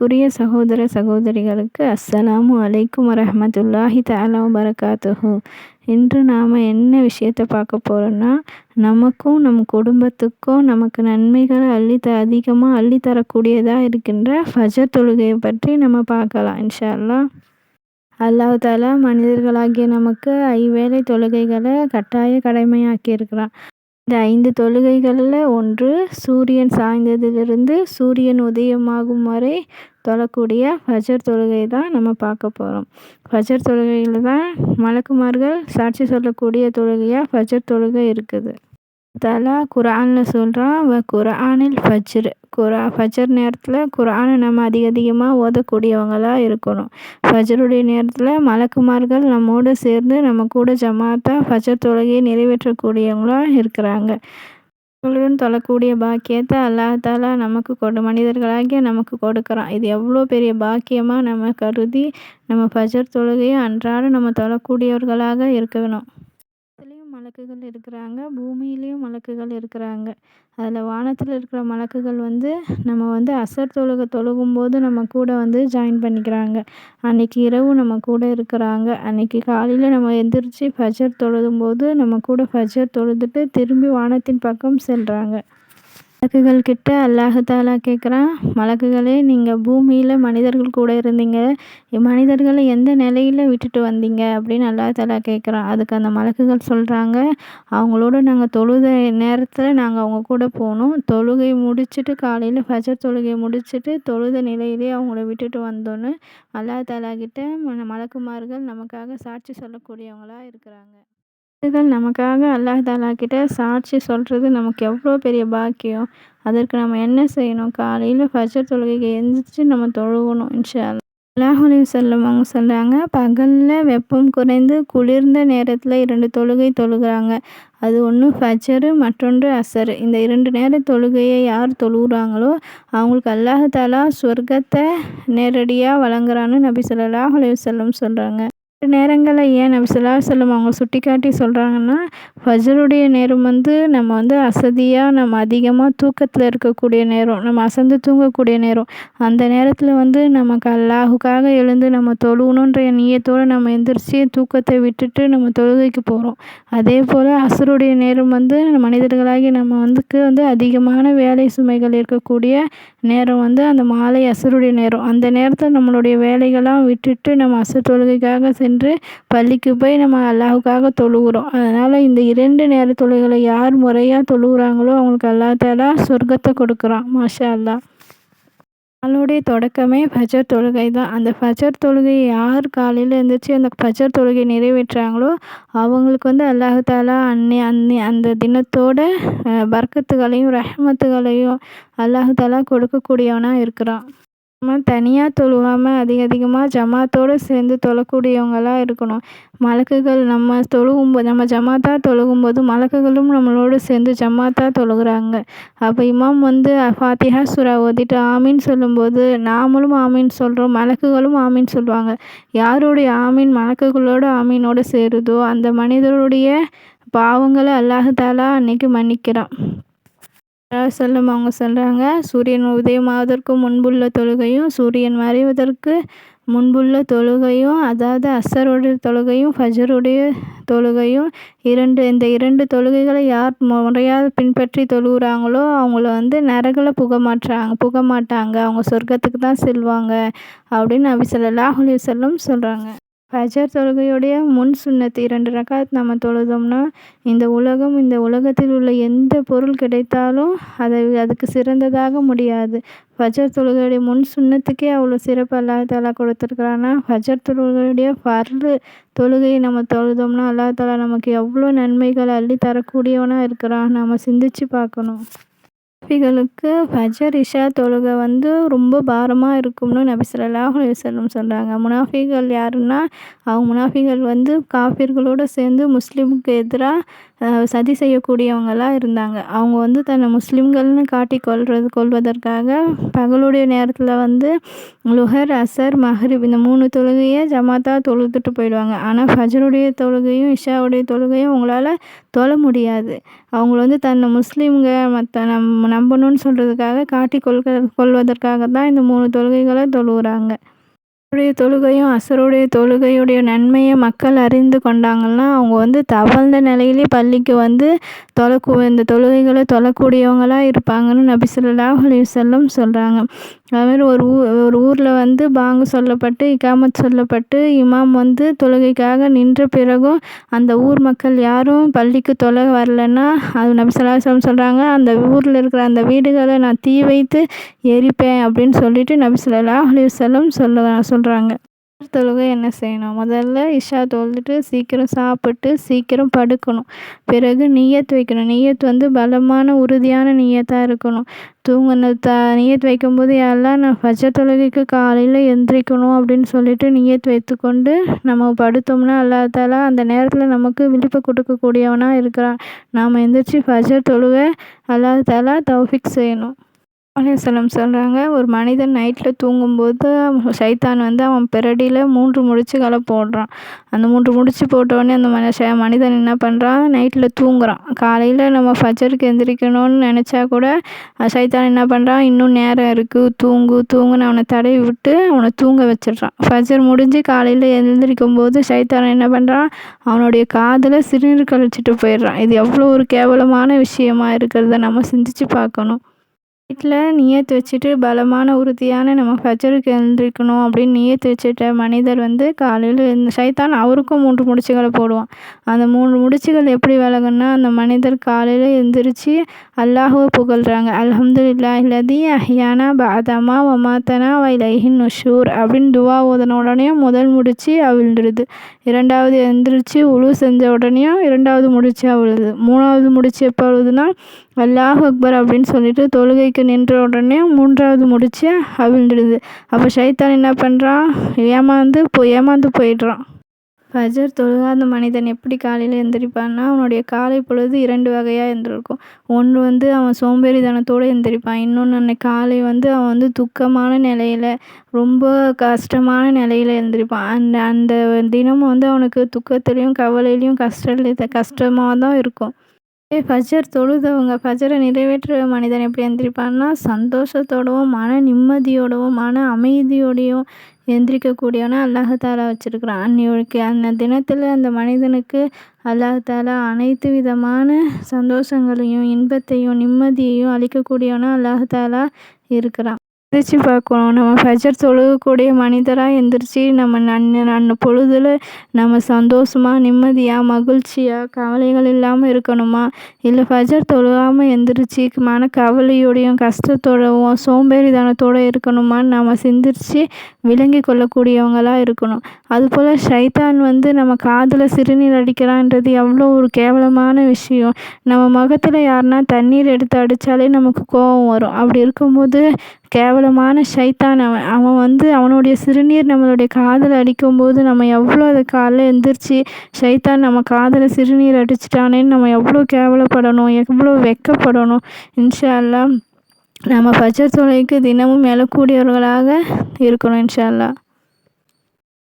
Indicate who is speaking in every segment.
Speaker 1: அன்பிற்குரிய சகோதர சகோதரிகளுக்கு அஸ்ஸலாமு அலைக்கும் வரமத்துல்லாஹி தலா வரகாத்துஹு இன்று நாம் என்ன விஷயத்தை பார்க்க போகிறோன்னா நமக்கும் நம் குடும்பத்துக்கும் நமக்கு நன்மைகளை அள்ளித்த அதிகமாக அள்ளித்தரக்கூடியதாக இருக்கின்ற ஃபஜர் தொழுகையை பற்றி நம்ம பார்க்கலாம் இன்ஷா அல்லாஹால அல்லாஹ் மனிதர்களாகிய நமக்கு ஐவேளை தொழுகைகளை கட்டாய கடமையாக்கி இருக்கிறான் இந்த ஐந்து தொழுகைகளில் ஒன்று சூரியன் சாய்ந்ததிலிருந்து சூரியன் உதயமாகும் வரை தொழக்கூடிய ஃபஜர் தொழுகை தான் நம்ம பார்க்க போகிறோம் ஃபஜர் தொழுகையில் தான் மலக்குமார்கள் சாட்சி சொல்லக்கூடிய தொழுகையாக ஃபஜர் தொழுகை இருக்குது. தலா குரானில் சொல்கிறான் வ குரானில் ஃபஜ்ர். குரா ஃபஜர் நேரத்தில் குரானை நம்ம அதிக அதிகமாக ஓதக்கூடியவங்களாக இருக்கணும். ஃபஜருடைய நேரத்தில் மலக்குமார்கள் நம்மோடு சேர்ந்து நம்ம கூட ஜமாத்தாக ஃபஜர் தொழுகையை நிறைவேற்றக்கூடியவங்களாக இருக்கிறாங்க. அவர்களுடன் தொழக்கூடிய பாக்கியத்தை அல்லாஹாலா நமக்கு கொடு. மனிதர்களாகிய நமக்கு கொடுக்குறான். இது எவ்வளோ பெரிய பாக்கியமாக நம்ம கருதி நம்ம ஃபஜர் தொழுகையை அன்றாடம் நம்ம தொழக்கூடியவர்களாக இருக்கணும். மலக்குகள் இருக்கிறாங்க. பூமியிலையும் மலக்குகள் இருக்கிறாங்க. அதில் வானத்தில் இருக்கிற மலக்குகள் வந்து நம்ம வந்து அசர் தொழுகை தொழுகும்போது நம்ம கூட வந்து ஜாயின் பண்ணிக்கிறாங்க. அன்றைக்கி இரவு நம்ம கூட இருக்கிறாங்க. அன்னைக்கு காலையில் நம்ம எந்திரிச்சு ஃபஜர் தொழுதும்போது நம்ம கூட ஃபஜர் தொழுதுட்டு திரும்பி வானத்தின் பக்கம் செல்கிறாங்க மலக்குகள் கிட்ட அல்லாஹாலா கேட்குறான் மலக்குகளே நீங்கள் பூமியில் மனிதர்கள் கூட இருந்தீங்க. மனிதர்களை எந்த நிலையில் விட்டுட்டு வந்தீங்க? அப்படின்னு அல்லாஹாலா கேட்குறான் அதுக்கு அந்த மலக்குகள் சொல்கிறாங்க அவங்களோட நாங்கள் தொழுத நேரத்தில் நாங்கள் அவங்க கூட போனோம். தொழுகை முடிச்சுட்டு காலையில் ஃபஜர் தொழுகை முடிச்சுட்டு தொழுத நிலையிலே அவங்கள விட்டுட்டு வந்தோன்னு அல்லாஹாலா கிட்ட மலக்குமார்கள் நமக்காக சாட்சி சொல்லக்கூடியவங்களாக இருக்கிறாங்க. இதுகள் நமக்காக அல்லாஹ் தாலா கிட்ட சாட்சி சொல்கிறது நமக்கு எவ்வளோ பெரிய பாக்கியம். அதற்கு நம்ம என்ன செய்யணும்? காலையில் ஃபஜர் தொழுகைக்கு எழுந்திரிச்சு நம்ம தொழுகணும் இன்ஷா அல்லாஹ் செல்லம் அவங்க சொல்கிறாங்க பகலில் வெப்பம் குறைந்து குளிர்ந்த நேரத்தில் இரண்டு தொழுகை தொழுகிறாங்க. அது ஒன்று ஃபஜரு மற்றொன்று அசரு. இந்த இரண்டு நேர தொழுகையை யார் தொழுகிறாங்களோ அவங்களுக்கு அல்லாஹ் தாலா சொர்க்கத்தை நேரடியாக வழங்குறான்னு நபி சொல்லாஹ் அலி செல்லம் சொல்கிறாங்க நேரங்களில் ஏன் நபி ஸல்லல்லாஹு செல்லம் அவங்க அவங்க சுட்டிக்காட்டி சொல்கிறாங்கன்னா ஃபஜ்ருடைய நேரம் வந்து நம்ம வந்து அசதியாக நம்ம அதிகமாக தூக்கத்தில் இருக்கக்கூடிய நேரம் நம்ம அசந்து தூங்கக்கூடிய நேரம். அந்த நேரத்தில் வந்து நமக்கு அல்லாஹுக்காக எழுந்து நம்ம தொழுகணுன்ற நியத்தோடு நம்ம எந்திரிச்சு தூக்கத்தை விட்டுட்டு நம்ம தொழுகைக்கு போகிறோம் அதே போல் அசருடைய நேரம் வந்து மனிதர்களாகி நம்ம வந்துக்கு வந்து அதிகமான வேலை சுமைகள் இருக்கக்கூடிய நேரம் வந்து அந்த மாலை அசருடைய நேரம். அந்த நேரத்தில் நம்மளுடைய வேலைகள்லாம் விட்டுட்டு நம்ம அசர் தொழுகைக்காக சென்று பள்ளிக்கு போய் நம்ம அல்லாஹுக்காக தொழுகிறோம். அதனால் இந்த இரண்டு நேர தொழுகைகளை யார் முறையாக தொழுகிறாங்களோ அவங்களுக்கு அல்லா தாலா சொர்க்கத்தை கொடுக்குறான். மாஷா அல்லா நாளுடைய தொடக்கமே ஃபஜர் தொழுகை தான். அந்த ஃபஜர் தொழுகையை யார் காலையில் எழுந்திரிச்சு அந்த ஃபஜர் தொழுகை நிறைவேற்றுறாங்களோ அவங்களுக்கு வந்து அல்லாஹு தாலா அன்னை அன்னை அந்த தினத்தோட பர்க்கத்துகளையும் ரஹமத்துகளையும் அல்லாஹு தாலா கொடுக்கக்கூடியவனாக இருக்கிறான். நம்ம தனியாக தொழுகாமல் அதிக அதிகமாக ஜமாத்தோடு சேர்ந்து தொழக்கூடியவங்களா இருக்கணும். மலக்குகள் நம்ம தொழுகும்போது நம்ம ஜமாத்தாக தொழுகும்போது மலக்குகளும் நம்மளோடு சேர்ந்து ஜமாத்தாக தொழுகிறாங்க. அப்போ இமாம் வந்து ஃபாத்திஹா சூரா ஓதிட்டு ஆமின்னு சொல்லும்போது நாமளும் ஆமீன் சொல்கிறோம் மலக்குகளும் ஆமின்னு சொல்லுவாங்க யாருடைய ஆமீன் மலக்குகளோட ஆமீனோடு சேருதோ அந்த மனிதருடைய பாவங்களை அல்லாஹு தாலா அன்னைக்கு மன்னிக்கிறான். செல்லும் அவங்க சொல்கிறாங்க சூரியன் உதயமாவதற்கு முன்புள்ள தொழுகையும் சூரியன் மறைவதற்கு முன்புள்ள தொழுகையும் அதாவது அசருடைய தொழுகையும் ஃபஜருடைய தொழுகையும் இரண்டு இந்த இரண்டு தொழுகைகளை யார் முறையாக பின்பற்றி தொழுகிறாங்களோ அவங்கள வந்து நரகில் புக மாட்டாங்க புக மாட்டாங்க அவங்க சொர்க்கத்துக்கு தான் செல்வாங்க அப்படின்னு நபி ஸல்லல்லாஹு அலைஹி வஸல்லம் சொல்கிறாங்க ஃபஜர் தொழுகையுடைய முன் சுண்ணத்து இரண்டு ரக்காத் நம்ம தொழுதோம்னா இந்த உலகம் இந்த உலகத்தில் உள்ள எந்த பொருள் கிடைத்தாலும் அதை அதுக்கு சிறந்ததாக முடியாது. ஃபஜர் தொழுகையுடைய முன் சுன்னத்துக்கே அவ்வளோ சிறப்பு அல்லாஹ் தாலா கொடுத்துருக்குறான்னா ஃபஜர் தொழுகையுடைய ஃபர்லு தொழுகையை நம்ம தொழுதோம்னா அல்லா தாலா நமக்கு எவ்வளோ நன்மைகள் அள்ளி தரக்கூடியவனாக இருக்கிறான். நம்ம சிந்திச்சு பார்க்கணும். முனாஃபிகளுக்கு ஃபஜர் இஷா தொழுகை வந்து ரொம்ப பாரமாக இருக்கும்னு நபி ஸல்லல்லாஹு அலைஹி சொல்கிறாங்க முனாஃபிகள் யாருன்னா அவங்க முனாஃபிகள் வந்து காஃபிர்களோடு சேர்ந்து முஸ்லீமுக்கு எதிராக சதி செய்யக்கூடியவங்களாக இருந்தாங்க. அவங்க வந்து தன்னை முஸ்லீம்கள்னு காட்டி கொள்வது கொள்வதற்காக பகலுடைய நேரத்தில் வந்து லுஹர் அசர் மஹ்ரிப் இந்த மூணு தொழுகையை ஜமாத்தாக தொழுதுட்டு போயிடுவாங்க. ஆனால் ஃபஜருடைய தொழுகையும் இஷாவுடைய தொழுகையும் அவங்களால தொழ முடியாது. அவங்கள வந்து தன்னை முஸ்லீம்க மற்ற நம் நம்பணும்னு சொல்கிறதுக்காக காட்டி கொள்க கொள்வதற்காக தான் இந்த மூணு தொழுகைகளை தொழுகிறாங்க அவருடைய தொழுகையும் அசருடைய தொழுகையுடைய நன்மையை மக்கள் அறிந்து கொண்டாங்கன்னா அவங்க வந்து தவழ்ந்த நிலையிலே பள்ளிக்கு வந்து தொலைக்கு இந்த தொழுகைகளை தொழக்கூடியவங்களாக இருப்பாங்கன்னு நபி அலி செல்லம் சொல்கிறாங்க அதுமாதிரி ஒரு ஊ ஒரு ஊரில் வந்து பாங்கு சொல்லப்பட்டு இக்காமத் சொல்லப்பட்டு இமாம் வந்து தொழுகைக்காக நின்ற பிறகும் அந்த ஊர் மக்கள் யாரும் பள்ளிக்கு தொழ வரலன்னா அது நபி ஸல்லல்லாஹு அலைஹி வஸல்லம் சொல்கிறாங்க அந்த ஊரில் இருக்கிற அந்த வீடுகளை நான் தீ வைத்து எரிப்பேன் அப்படின்னு சொல்லிட்டு நபி ஸல்லல்லாஹு அலைஹி வஸல்லம் சொல்ல சொல்கிறாங்க தொழுக என்ன செய்யணும்? முதல்ல இஷா தொழுதுட்டு சீக்கிரம் சாப்பிட்டு சீக்கிரம் படுக்கணும். பிறகு நியத் வைக்கணும். நியத் வந்து பலமான உறுதியான நியத்தாக இருக்கணும். தூங்கின த நியத் வைக்கும்போது யாரெல்லாம் நான் ஃபஜர் தொழுகைக்கு காலையில் எந்திரிக்கணும்? அப்படின்னு சொல்லிட்டு நியத் வைத்துக்கொண்டு நம்ம படுத்தோம்னா அல்லா தாலா அந்த நேரத்தில் நமக்கு விழிப்பு கொடுக்கக்கூடியவனாக இருக்கிறான். நாம் எந்திரிச்சு ஃபஜர் தொழுக அல்லா தாலா தௌஃபிக் செய்யணும். அலையம் சொல்கிறாங்க ஒரு மனிதன் நைட்டில் தூங்கும்போது சைத்தான் வந்து அவன் பிறடியில் மூன்று முடிச்சுகளை போடுறான். அந்த மூன்று முடிச்சு போட்டோடனே அந்த மனுஷ மனிதன் என்ன பண்ணுறான் நைட்டில் தூங்குறான். காலையில் நம்ம ஃபஜருக்கு எந்திரிக்கணும்னு நினச்சா கூட சைத்தான் என்ன பண்ணுறான் இன்னும் நேரம் இருக்குது தூங்கு தூங்குன்னு அவனை தடவி விட்டு அவனை தூங்க வச்சிடுறான். ஃபஜர் முடிஞ்சு காலையில் எழுந்திரிக்கும் போது சைத்தான் என்ன பண்ணுறான் அவனுடைய காதில் சிறுநீர் கழிச்சிட்டு போயிடுறான். இது எவ்வளோ ஒரு கேவலமான விஷயமா இருக்கிறத நம்ம சிந்திச்சு பார்க்கணும். வீட்டில் நியத்து வச்சுட்டு பலமான உறுதியான நம்ம ஃபஜருக்கு எழுந்திரிக்கணும் அப்படின்னு நியத்து வச்சுட்ட மனிதர் வந்து காலையில் இந்த சைத்தான் அவருக்கும் மூன்று முடிச்சுகளை போடுவான். அந்த மூணு முடிச்சுகள் எப்படி விலகுன்னா அந்த மனிதர் காலையில் எழுந்திரிச்சு அல்லாஹுவை புகழ்கிறாங்க அல்ஹம்துலில்லாஹி இல்லதி அஹ்யானா பாதமா வமாத்தனா வைலஹின் நுஷூர் அப்படின்னு துவா ஓதன உடனே முதல் முடிச்சு அவிழ்ந்துடுது இரண்டாவது எழுந்திரிச்சு உழு செஞ்ச உடனேயும் இரண்டாவது முடிச்சு அவிழுது. மூணாவது முடிச்சு எப்போ அழுதுன்னா அல்லாஹ் அக்பர் அப்படின்னு சொல்லிட்டு தொழுகைக்கு நின்ற உடனே மூன்றாவது முடிச்சு அவிழ்ந்துடுது. அப்போ ஷைத்தான் என்ன பண்ணுறான் ஏமாந்து போ ஏமாந்து போயிடுறான். ஃபஜர் தொழுகாத மனிதன் எப்படி காலையில் எந்திரிப்பான்னா அவனுடைய காலை பொழுது இரண்டு வகையாக இருந்திருக்கும் ஒன்று வந்து அவன் சோம்பேறித்தனத்தோடு எந்திரிப்பான். இன்னொன்று அன்னைக்கு காலை வந்து அவன் வந்து துக்கமான நிலையில் ரொம்ப கஷ்டமான நிலையில் எழுந்திரிப்பான் அந்த அந்த தினமும் வந்து அவனுக்கு துக்கத்துலேயும் கவலையிலையும் கஷ்ட கஷ்டமாக தான் இருக்கும். ஃபஜர் தொழுதவங்க ஃபஜரை நிறைவேற்றுற மனிதன் எப்படி எந்திரிப்பான்னா சந்தோஷத்தோடவும் மன நிம்மதியோடவும் மன அமைதியோடையும் எந்திரிக்கக்கூடியவனா அல்லாஹ் தாலா வச்சுருக்கிறான். அன்னைக்கு அந்த தினத்தில் அந்த மனிதனுக்கு அல்லாஹ் தாலா அனைத்து விதமான சந்தோஷங்களையும் இன்பத்தையும் நிம்மதியையும் அளிக்கக்கூடியவனா அல்லாஹ் தாலா இருக்கிறான். எந்திரிச்சு பார்க்கணும். நம்ம ஃபஜர் தொழுகக்கூடிய மனிதராக எந்திரிச்சு நம்ம நன் அன்ன பொழுதில் நம்ம சந்தோஷமாக நிம்மதியாக மகிழ்ச்சியாக கவலைகள் இல்லாமல் இருக்கணுமா? இல்லை ஃபஜர் தொழுகாமல் எந்திரிச்சு மன கவலையோடையும் கஷ்டத்தோடவும் சோம்பேறித்தனத்தோடு இருக்கணுமான்னு நம்ம சிந்திச்சு விளங்கி கொள்ளக்கூடியவங்களாக இருக்கணும். அதுபோல் ஷைத்தான் வந்து நம்ம காதில் சிறுநீர் அடிக்கிறான்றது எவ்வளோ ஒரு கேவலமான விஷயம். நம்ம முகத்தில் யாருன்னா தண்ணீர் எடுத்து அடித்தாலே நமக்கு கோபம் வரும். அப்படி இருக்கும்போது கேவலமான ஷைத்தான் அவன். அவன் வந்து அவனுடைய சிறுநீர் நம்மளுடைய காதில் அடிக்கும்போது நம்ம எவ்வளோ அதை காலைல எழுந்திரிச்சி ஷைத்தான் நம்ம காதில் சிறுநீர் அடிச்சிட்டானேன்னு நம்ம எவ்வளோ கேவலப்படணும் எவ்வளோ வெக்கப்படணும். இன்ஷா அல்லா நம்ம பச்சை தொலைக்கு தினமும் எழக்கூடியவர்களாக இருக்கணும் இன்ஷா அல்லா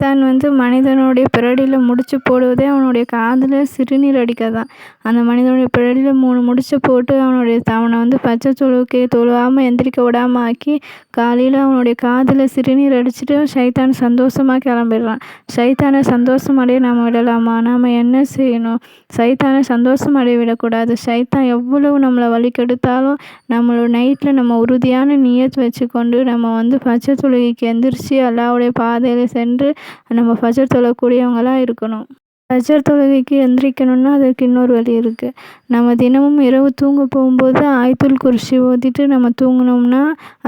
Speaker 1: தான் வந்து மனிதனுடைய பிறடியில் முடிச்சு போடுவதே அவனுடைய காதில் சிறுநீர் அடிக்க தான் அந்த மனிதனுடைய பிறடியில் மூணு முடிச்சு போட்டு அவனுடைய அவனை வந்து பச்சை தொழுவுக்கு தொழுவாமல் எந்திரிக்க விடாமல் ஆக்கி காலையில் அவனுடைய காதில் சிறுநீர் அடிச்சுட்டு சைத்தான் சந்தோஷமாக கிளம்பிடுறான். சைத்தானை சந்தோஷம் அடைய நாம் விடலாமா? நாம் என்ன செய்யணும்? சைத்தானை சந்தோஷம் அடைய விடக்கூடாது. சைத்தான் எவ்வளவு நம்மளை வழி கெடுத்தாலும் நம்மளோட நைட்டில் நம்ம உறுதியான நியத் வச்சுக்கொண்டு நம்ம வந்து பச்சை தொழுகைக்கு எந்திரிச்சு எல்லாவுடைய பாதையில் சென்று நம்ம ஃபஜர் தொழக்கூடியவங்களாக இருக்கணும். ஃபஜர் தொழுகைக்கு எந்திரிக்கணும்னா அதற்கு இன்னொரு வழி இருக்குது நம்ம தினமும் இரவு தூங்க போகும்போது ஆயத்துல் குறிச்சி ஓதிட்டு நம்ம தூங்கினோம்னா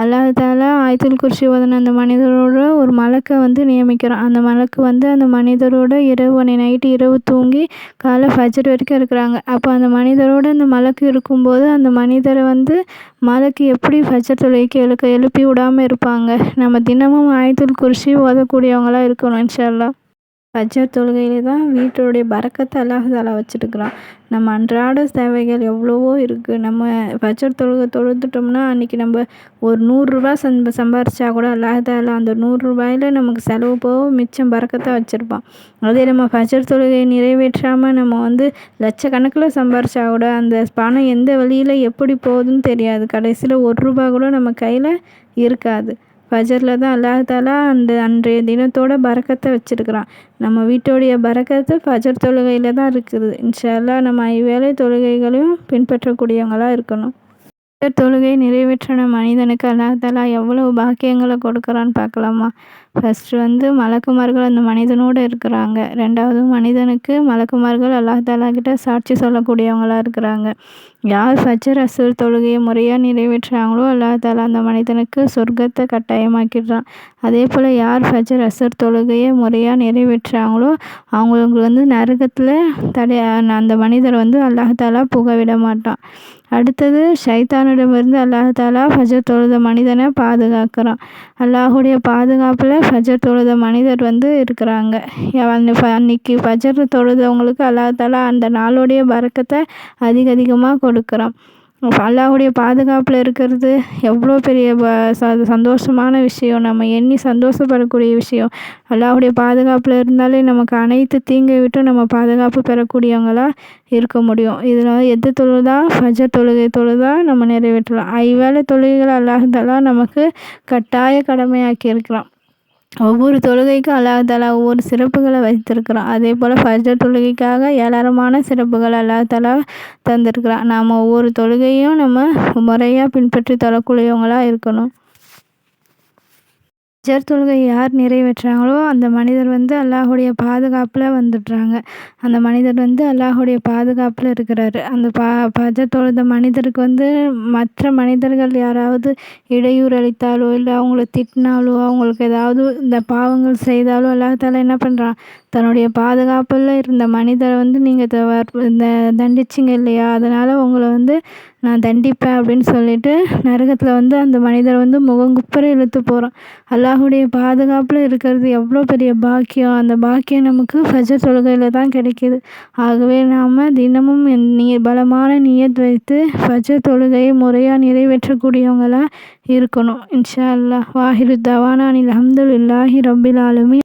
Speaker 1: அல்லாஹ் தாலா ஆயத்துல் குர்சி ஓதின அந்த மனிதரோட ஒரு மலக்கை வந்து நியமிக்கிறான் அந்த மலக்கு வந்து அந்த மனிதரோட இரவு அன்னை நைட்டு இரவு தூங்கி காலை ஃபஜர் வரைக்கும் இருக்கிறாங்க. அப்போ அந்த மனிதரோட அந்த மலக்கு இருக்கும்போது அந்த மனிதரை வந்து மலக்கு எப்படி ஃபஜர் தொழுகைக்கு எழுக்க எழுப்பி விடாமல் இருப்பாங்க? நம்ம தினமும் ஆயத்துல் குறிச்சி ஓதக்கூடியவங்களாக இருக்கணும் இன்ஷா ஃபஜர் தொழுகையில் தான் வீட்டோடைய பறக்கத்தை அல்லாஹாலா தாலா நம்ம அன்றாட தேவைகள் எவ்வளவோ இருக்குது நம்ம ஃபஜர் தொழுகை தொழுதுட்டோம்னா அன்றைக்கி நம்ம ஒரு நூறுரூவா சம்ப சம்பாரிச்சா கூட அல்லாஹாலா அந்த நூறுரூவாயில நமக்கு செலவு போக மிச்சம் பறக்கத்தை வச்சுருப்பான். அதே நம்ம ஃபஜர் தொழுகையை நிறைவேற்றாமல் நம்ம வந்து லட்சக்கணக்கில் சம்பாரிச்சா கூட அந்த பணம் எந்த வழியில் எப்படி போகுதுன்னு தெரியாது. கடைசியில் ஒரு ரூபா கூட நம்ம கையில் இருக்காது. ஃபஜரில் தான் அல்லாஹ் தாலா அந்த அன்றைய தினத்தோட பறக்கத்தை வச்சுருக்கிறான். நம்ம வீட்டோடைய பறக்கத்து ஃபஜர் தொழுகையில் தான் இருக்குது. இன்ஷால்லா நம்ம ஐவேளை தொழுகைகளையும் பின்பற்றக்கூடியவங்களாக இருக்கணும். ஃபஜர் தொழுகை நிறைவேற்றின மனிதனுக்கு அல்லாஹ் தாலா எவ்வளவு பாக்கியங்களை கொடுக்குறான்னு பார்க்கலாமா? ஃபஸ்ட்டு வந்து மலக்குமார்கள் அந்த மனிதனோடு இருக்கிறாங்க. ரெண்டாவது மனிதனுக்கு மலக்குமார்கள் அல்லாஹ் கிட்ட சாட்சி சொல்லக்கூடியவங்களாக இருக்கிறாங்க. யார் ஃபஜர் அசுர் தொழுகையை முறையாக நிறைவேற்றுறாங்களோ அல்லாஹ் தாலா அந்த மனிதனுக்கு சொர்க்கத்தை கட்டாயமாக்கிடுறான். அதே போல் யார் ஃபஜர் அசுர் தொழுகையை முறையாக நிறைவேற்றுறாங்களோ அவங்களுக்கு வந்து நரகத்தில் தடை அந்த மனிதர் வந்து அல்லாஹ் தாலா புக விட மாட்டான். அடுத்தது ஷைத்தானிடமிருந்து அல்லாஹ் தாலா ஃபஜர் தொழுத மனிதனை பாதுகாக்கிறான். அல்லாஹுடைய பாதுகாப்பில் ஃபஜர் தொழுத மனிதர் வந்து இருக்கிறாங்க. அன்னைக்கு ஃபஜர் தொழுதவங்களுக்கு அல்லாஹ் தாலா அந்த நாளுடைய பறக்கத்தை அதிக அதிகமாக கொடுக்குறான். அல்லாஹுடைய பாதுகாப்பில் இருக்கிறது எவ்வளோ பெரிய சந்தோஷமான விஷயம். நம்ம எண்ணி சந்தோஷப்படக்கூடிய விஷயம். அல்லாஹுடைய பாதுகாப்பில் இருந்தாலே நமக்கு அனைத்து தீங்கை விட்டும் நம்ம பாதுகாப்பு பெறக்கூடியவங்களாக இருக்க முடியும். இதில் எது தொழுதா? ஃபஜர் தொழுகை தொழுதா நம்ம நிறைவேற்றலாம். ஐவேளை தொழுகைகள் அல்லாஹ் நமக்கு கட்டாய கடமையாக்கி இருக்கிறான் ஒவ்வொரு தொழுகைக்கும் அல்லாஹ் தாலா ஒவ்வொரு சிறப்புகளை வைத்திருக்கிறான். அதே போல் ஃபஜர் தொழுகைக்காக ஏராளமான சிறப்புகள் அல்லாஹ் தாலா தந்திருக்கிறான். நாம் ஒவ்வொரு தொழுகையும் நம்ம முறையாக பின்பற்றி தரக்கூடியவங்களாக இருக்கணும். ஃபஜர் தொழுகை யார் நிறைவேற்றுறாங்களோ அந்த மனிதர் வந்து அல்லாஹுடைய பாதுகாப்பில் வந்துடுறாங்க. அந்த மனிதர் வந்து அல்லாஹுடைய பாதுகாப்பில் இருக்கிறாரு. அந்த பா ஃபஜர் தொழுத மனிதருக்கு வந்து மற்ற மனிதர்கள் யாராவது இடையூறு அளித்தாலோ இல்லை அவங்கள திட்டினாலோ அவங்களுக்கு ஏதாவது இந்த பாவங்கள் செய்தாலோ அல்லாஹ் தாலா என்ன பண்ணுறான் தன்னுடைய பாதுகாப்பில் இருந்த மனிதரை வந்து நீங்கள் இந்த தண்டிச்சிங்க இல்லையா? அதனால் உங்களை வந்து நான் தண்டிப்பேன் அப்படின்னு சொல்லிட்டு நரகத்தில் வந்து அந்த மனிதரை வந்து முகங்குப்புற இழுத்து போகிறான் அல்லாஹுடைய பாதுகாப்பில் இருக்கிறது எவ்வளோ பெரிய பாக்கியம். அந்த பாக்கியம் நமக்கு ஃபஜர் தொழுகையில் தான் கிடைக்கிது. ஆகவே நாம் தினமும் நீ பலமான நியத் வைத்து ஃபஜர் தொழுகையை முறையாக நிறைவேற்றக்கூடியவங்களாக இருக்கணும். இன்ஷா அல்லாஹ். வாஹிரு தவானானில் அஹமதுல்லாஹி ரபில் ஆலமி